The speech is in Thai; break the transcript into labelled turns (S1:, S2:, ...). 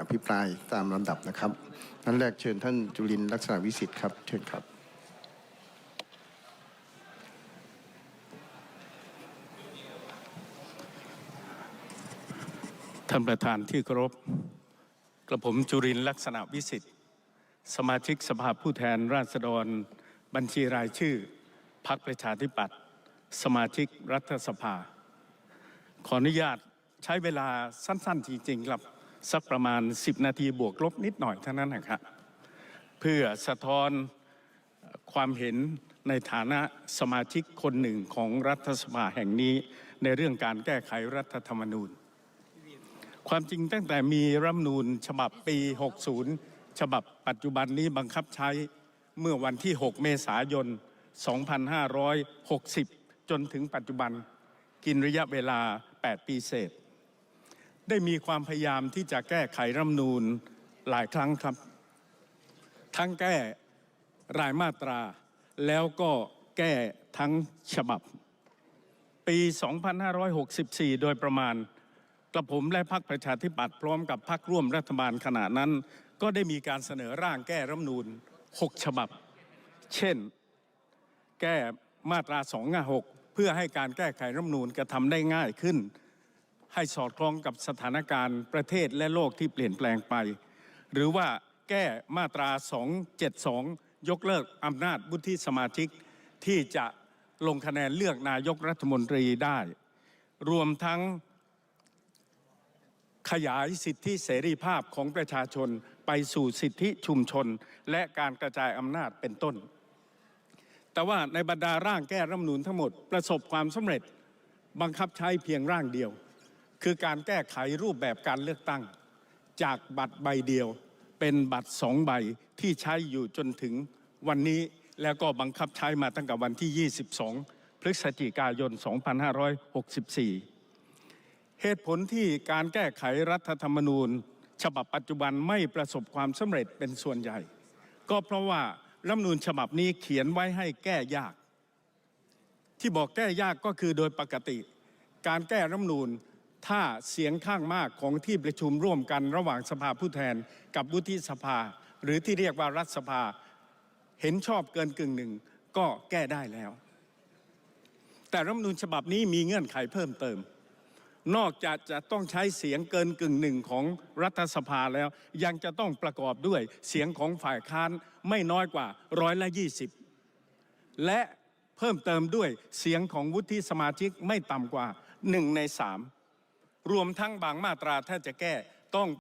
S1: อภิปรายตามลำดับนะครับนั้นแรกเชิญท่านจุลินลักษณะวิสิทธิ์ครับ เชิญครับ
S2: ท่านประธานที่เคารพกระผมจุรินลักษณะวิสิทธิ์ สมาชิกสภาผู้แทนราษฎร บัญชีรายชื่อพรรคประชาธิปัตย์สมาชิกรัฐสภา ขออนุญาตใช้เวลาสั้น ๆ จริง ๆ ครับ สักประมาณ 10 นาทีบวกลบนิดหน่อยเท่านั้นนะครับเพื่อสะท้อนความเห็นในฐานะสมาชิกคนหนึ่งของรัฐสภาแห่งนี้ในเรื่องการแก้ไขรัฐธรรมนูญ ความจริงตั้งแต่มีรัฐมนูญฉบับปี 60 ฉบับปัจจุบันนี้บังคับใช้เมื่อวันที่ 6 เมษายน 2560 จนถึงปัจจุบันกินระยะเวลา 8 ปีเศษ ได้มีความพยายามที่จะแก้ไขรัฐมนูญหลายครั้งครับ ทั้งแก้รายมาตรา แล้วก็แก้ทั้งฉบับ ปี 2564 โดยประมาณกระผมและพรรคประชาธิปัตย์พร้อมกับพรรคร่วมรัฐบาลขณะนั้น ก็ได้มีการเสนอร่างแก้รัฐมนูญ6ฉบับ เช่น แก้มาตรา 256 เพื่อให้การแก้ไขรัฐมนูญกระทำได้ง่ายขึ้น ให้สอดคล้องกับสถานการณ์ประเทศและโลกที่เปลี่ยนแปลงไป หรือว่าแก้มาตรา 272 ยกเลิกอำนาจวุฒิสมาชิกที่จะลงคะแนนเลือกนายกรัฐมนตรีได้ รวมทั้งขยายสิทธิเสรีภาพของประชาชนไปสู่สิทธิชุมชน และการกระจายอำนาจเป็นต้น แต่ว่าในบรรดาร่างแก้รัฐมนูญทั้งหมดประสบความสำเร็จบังคับใช้เพียงร่างเดียว คือการแก้ไขรูปแบบการเลือกตั้ง จากบัตรใบเดียว เป็นบัตรสองใบที่ใช้อยู่จนถึงวันนี้แล้วก็บังคับใช้มาตั้งแต่วันที่ 22 พฤศจิกายน 2564 เหตุผลที่การแก้ไขรัฐธรรมนูญ ฉบับปัจจุบันไม่ประสบความสำเร็จเป็นส่วนใหญ่ ก็เพราะว่ารัฐธรรมนูญฉบับนี้เขียนไว้ให้แก้ยาก ที่บอกแก้ยากก็คือโดยปกติ การแก้รัฐธรรมนูญ ถ้าเสียงข้างมากของที่ประชุมร่วมกันระหว่างสภาผู้แทนกับวุฒิสภา หรือที่เรียกว่ารัฐสภา เห็นชอบเกินกึ่งหนึ่งก็แก้ได้แล้ว แต่รัฐมนูญฉบับนี้มีเงื่อนไขเพิ่มเติม นอกจากจะต้องใช้เสียงเกินกึ่งหนึ่งของรัฐสภาแล้ว ยังจะต้องประกอบด้วยเสียงของฝ่ายค้านไม่น้อยกว่าร้อยละยี่สิบและเพิ่มเติมด้วยเสียงของวุฒิสมาชิกไม่ต่ำกว่าหนึ่งในสาม รวมทั้งบางมาตราถ้าจะแก้ต้อง